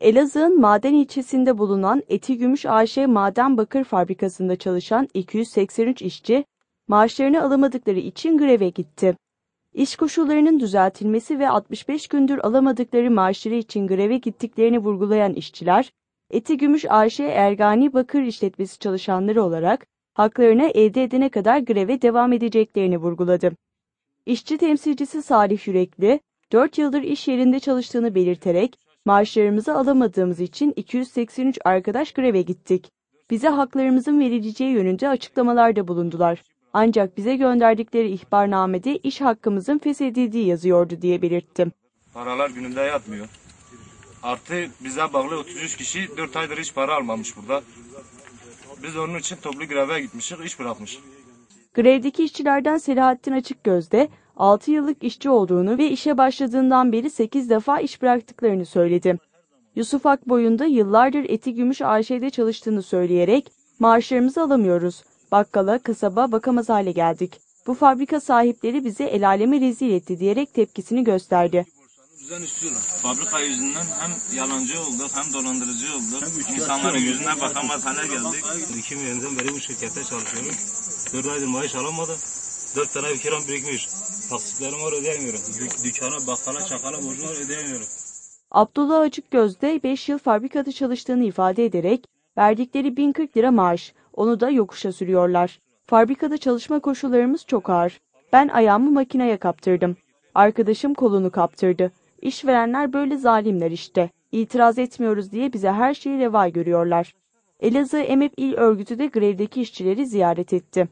Elazığ'ın Maden ilçesinde bulunan Eti Gümüş AŞ Maden Bakır Fabrikası'nda çalışan 283 işçi, maaşlarını alamadıkları için greve gitti. İş koşullarının düzeltilmesi ve 65 gündür alamadıkları maaşları için greve gittiklerini vurgulayan işçiler, Eti Gümüş AŞ Ergani Bakır İşletmesi çalışanları olarak haklarını elde edene kadar greve devam edeceklerini vurguladı. İşçi temsilcisi Salih Yürekli, 4 yıldır iş yerinde çalıştığını belirterek, maaşlarımızı alamadığımız için 283 arkadaş greve gittik. Bize haklarımızın verileceği yönünde açıklamalarda bulundular. Ancak bize gönderdikleri ihbarnamede iş hakkımızın feshedildiği yazıyordu diye belirttim. Paralar gününde yatmıyor. Artı bize bağlı 33 kişi 4 aydır hiç para almamış burada. Biz onun için toplu greve gitmişiz, iş bırakmış. Grevdeki işçilerden Selahattin Açıkgöz'de 6 yıllık işçi olduğunu ve işe başladığından beri 8 defa iş bıraktıklarını söyledi. Yusuf Akboy'un da yıllardır Eti Gümüş AŞ'de çalıştığını söyleyerek maaşlarımızı alamıyoruz. Bakkala, kasaba bakamaz hale geldik. Bu fabrika sahipleri bizi el aleme rezil etti diyerek tepkisini gösterdi. Düzen istiyorlar. Fabrika yüzünden hem yalancı olduk hem dolandırıcı olduk. İnsanların yüzüne bakamaz hale geldik. 2000'den beri bu şirkette çalışıyorum. 4 aydır maaş alamadı. 4 tane kiram birikmiş. Taksitlerim var ödeyemiyorum. Dük- dükkana, bakkala, çakala borcum var ödeyemiyorum. Abdullah Açıkgöz de 5 yıl fabrikada çalıştığını ifade ederek verdikleri 1040 lira maaş, onu da yokuşa sürüyorlar. Fabrikada çalışma koşullarımız çok ağır. Ben ayağımı makineye kaptırdım. Arkadaşım kolunu kaptırdı. İşverenler böyle zalimler işte. İtiraz etmiyoruz diye bize her şeyi reva görüyorlar. Elazığ Emep İl Örgütü de grevdeki işçileri ziyaret etti.